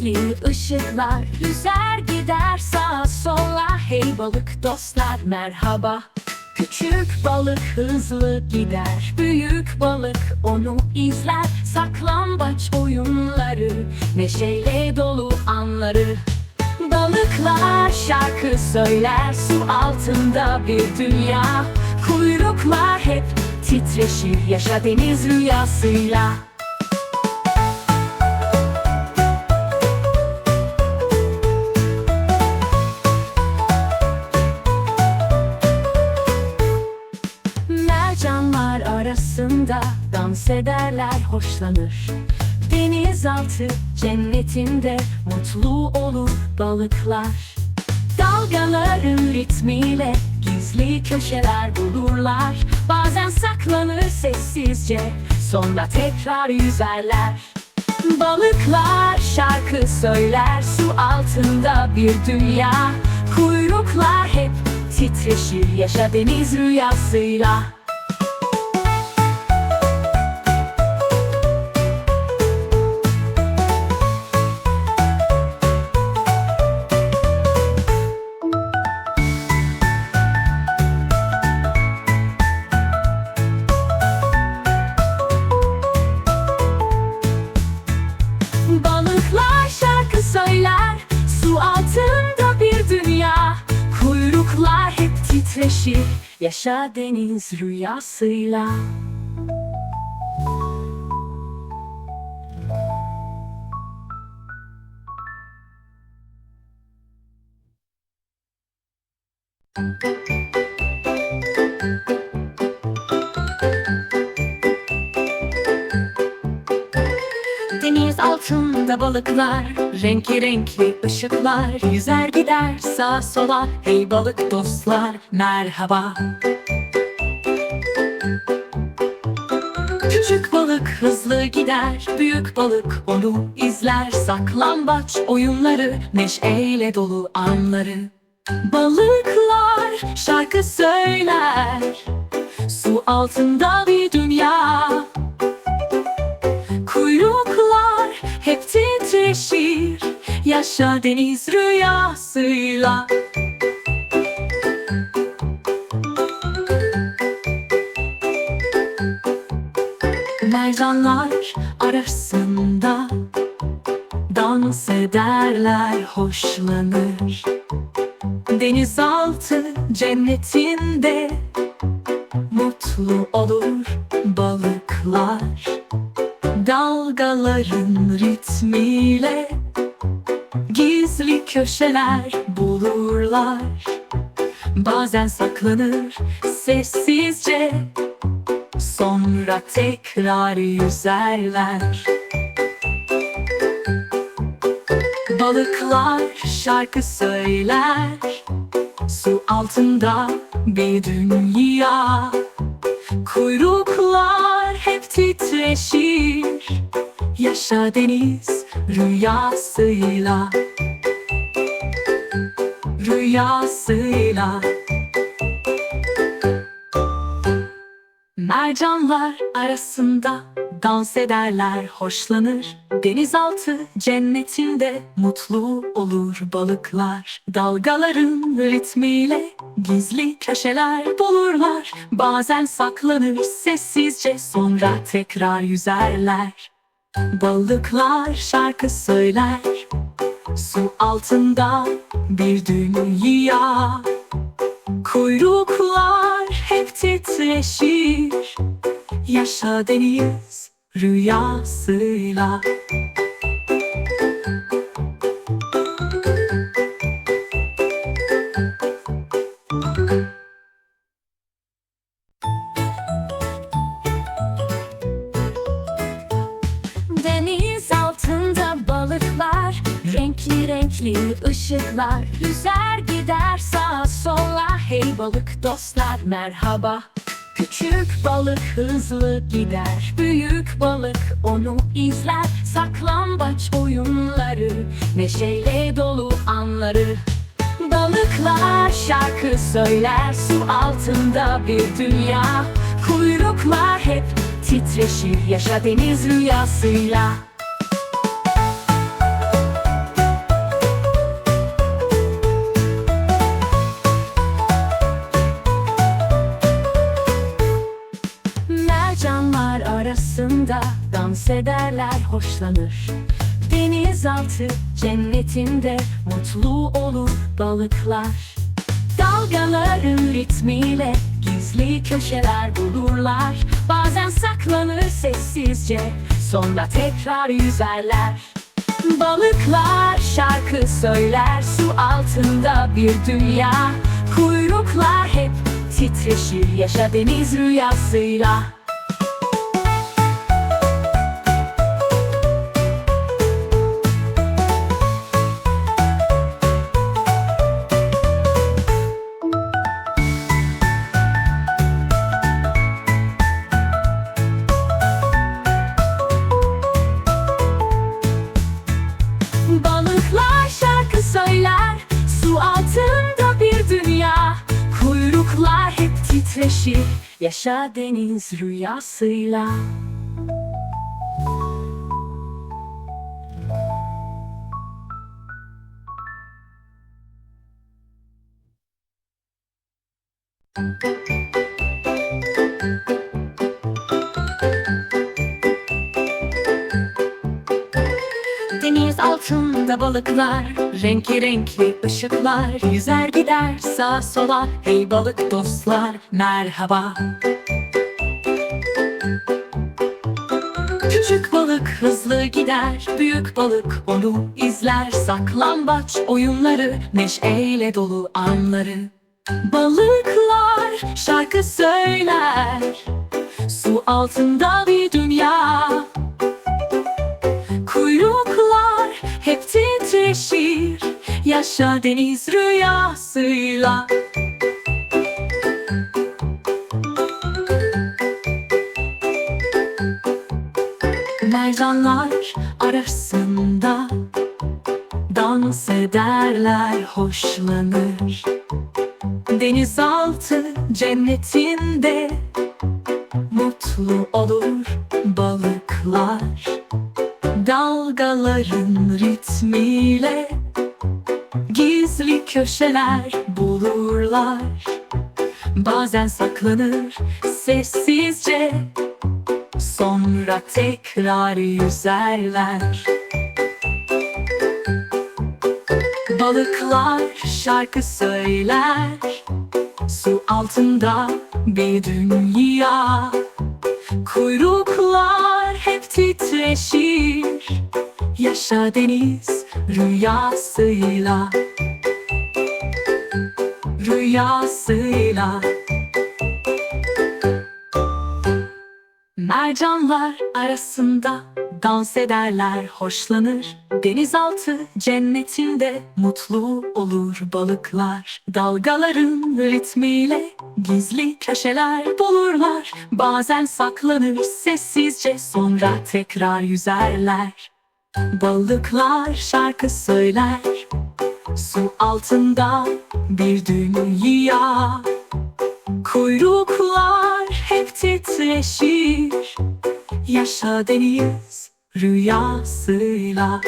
renkli ışıklar Yüzer gider sağa sola. Hey balık dostlar merhaba. Küçük balık hızlı gider Büyük balık onu izler. Saklambaç oyunları Neşeyle dolu anları. Balıklar şarkı söyler Su altında bir dünya. Kuyruklar hep titreşir Yaşa deniz rüyasıyla dans ederler hoşlanır Denizaltı cennetinde mutlu olur balıklar. Dalgaların ritmiyle gizli köşeler bulurlar. Bazen saklanır sessizce sonra tekrar yüzerler. Balıklar şarkı söyler su altında bir dünya. Kuyruklar hep titreşir yaşa deniz rüyasıyla titreşir Yaşa deniz rüyasıyla Deniz altında balıklar Renkli renkli ışıklar Yüzer gider sağa sola Hey balık dostlar merhaba. Küçük balık hızlı gider Büyük balık onu izler. Saklambaç oyunları Neşeyle dolu anları. Balıklar şarkı söyler. Su altında bir dünya titreşir Yaşa deniz rüyasıyla. Mercanlar arasında Dans ederler hoşlanır. Denizaltı cennetinde Mutlu olur balıklar Dalgaların ritmiyle Gizli köşeler bulurlar. Bazen saklanır sessizce Sonra tekrar yüzerler. Balıklar şarkı söyler Su altında bir dünya. Kuyruklar hep titreşir Yaşa deniz rüyasıyla. Rüyasıyla. Mercanlar arasında dans ederler hoşlanır. Denizaltı cennetinde mutlu olur balıklar. Dalgaların ritmiyle gizli köşeler bulurlar. Bazen saklanır sessizce sonra tekrar yüzerler Balıklar şarkı söyler. Su altında bir dünya. Kuyruklar hep titreşir. Yaşa deniz rüyasıyla Renkli renkli ışıklar Yüzer gider sağa sola. Hey balık dostlar merhaba. Küçük balık hızlı gider. Büyük balık onu izler. Saklambaç oyunları Neşeyle dolu anları. Balıklar şarkı söyler Su altında bir dünya. Kuyruklar hep titreşir Yaşa deniz rüyasıyla dans ederler hoşlanır. Denizaltı cennetinde mutlu olur balıklar. Dalgaların ritmiyle gizli köşeler bulurlar. Bazen saklanır sessizce sonra tekrar yüzerler. Balıklar şarkı söyler su altında bir dünya. Kuyruklar hep titreşir yaşa deniz rüyasıyla hep titreşir Yaşa deniz rüyasıyla Deniz altında balıklar Renkli renkli ışıklar Yüzer gider sağa sola Hey balık dostlar merhaba. Küçük balık hızlı gider Büyük balık onu izler. Saklambaç oyunları Neşeyle dolu anları. Balıklar şarkı söyler. Su altında bir dünya Yaşa deniz rüyasıyla. Mercanlar arasında Dans ederler hoşlanır. Denizaltı cennetinde Mutlu olur balıklar. Dalgaların ritmiyle köşeler bulurlar. Bazen saklanır sessizce Sonra tekrar yüzerler. Balıklar şarkı söyler Su altında bir dünya. Kuyruklar hep titreşir Yaşa deniz rüyasıyla Rüyasıyla. Mercanlar arasında dans ederler hoşlanır. Denizaltı cennetinde mutlu olur balıklar. Dalgaların ritmiyle gizli köşeler bulurlar. Bazen saklanır sessizce sonra tekrar yüzerler. Balıklar şarkı söyler Su altında bir dünya. Kuyruklar hep titreşir. Yaşa deniz rüyasıyla